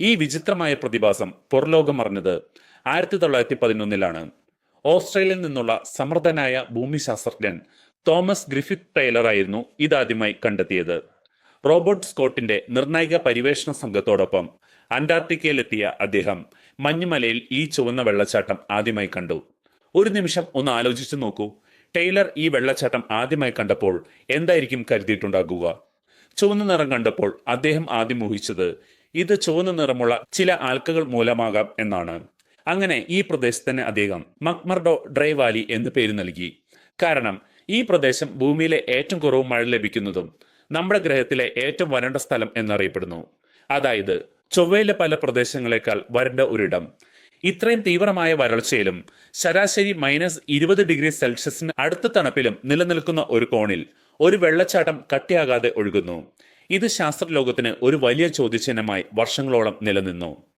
ഈ വിചിത്രമായ പ്രതിഭാസം പുറലോകം അറിഞ്ഞത് ആയിരത്തി തൊള്ളായിരത്തി പതിനൊന്നിലാണ് ഓസ്ട്രേലിയയിൽ നിന്നുള്ള സമർത്ഥനായ ഭൂമിശാസ്ത്രജ്ഞൻ തോമസ് ഗ്രിഫിത് ടൈലർ ആയിരുന്നു ഇതാദ്യമായി കണ്ടെത്തിയത്. റോബർട്ട് സ്കോട്ടിന്റെ നിർണായക പര്യവേഷണ സംഘത്തോടൊപ്പം അന്റാർട്ടിക്കയിലെത്തിയ അദ്ദേഹം മഞ്ഞുമലയിൽ ഈ ചുവന്ന വെള്ളച്ചാട്ടം ആദ്യമായി കണ്ടു. ഒരു നിമിഷം ഒന്ന് ആലോചിച്ചു നോക്കൂ. ടൈലർ ഈ വെള്ളച്ചാട്ടം ആദ്യമായി കണ്ടപ്പോൾ എന്തായിരിക്കും കരുതിയിട്ടുണ്ടാകുക? ചുവന്ന നിറം കണ്ടപ്പോൾ അദ്ദേഹം ആദ്യം ഊഹിച്ചത് ഇത് ചുവന്ന നിറമുള്ള ചില ആൽക്കകൾ മൂലമാകാം എന്നാണ്. അങ്ങനെ ഈ പ്രദേശത്തിന് അദ്ദേഹം മക്മർഡോ ഡ്രൈ വാലി എന്ന് പേര് നൽകി. കാരണം ഈ പ്രദേശം ഭൂമിയിലെ ഏറ്റവും കുറവ് മഴ ലഭിക്കുന്നതും നമ്മുടെ ഗ്രഹത്തിലെ ഏറ്റവും വരണ്ട സ്ഥലം എന്നറിയപ്പെടുന്നു. അതായത് ചൊവ്വയിലെ പല പ്രദേശങ്ങളെക്കാൾ വരണ്ട ഒരിടം. ഇത്രയും തീവ്രമായ വരൾച്ചയിലും ശരാശരി മൈനസ് ഇരുപത് ഡിഗ്രി സെൽഷ്യസിന് അടുത്ത തണുപ്പിലും നിലനിൽക്കുന്ന ഒരു കോണിൽ ഒരു വെള്ളച്ചാട്ടം കട്ടിയാകാതെ ഒഴുകുന്നു. ഇത് ശാസ്ത്രലോകത്തിന് ഒരു വലിയ ചോദ്യചിഹ്നമായി വർഷങ്ങളോളം നിലനിന്നു.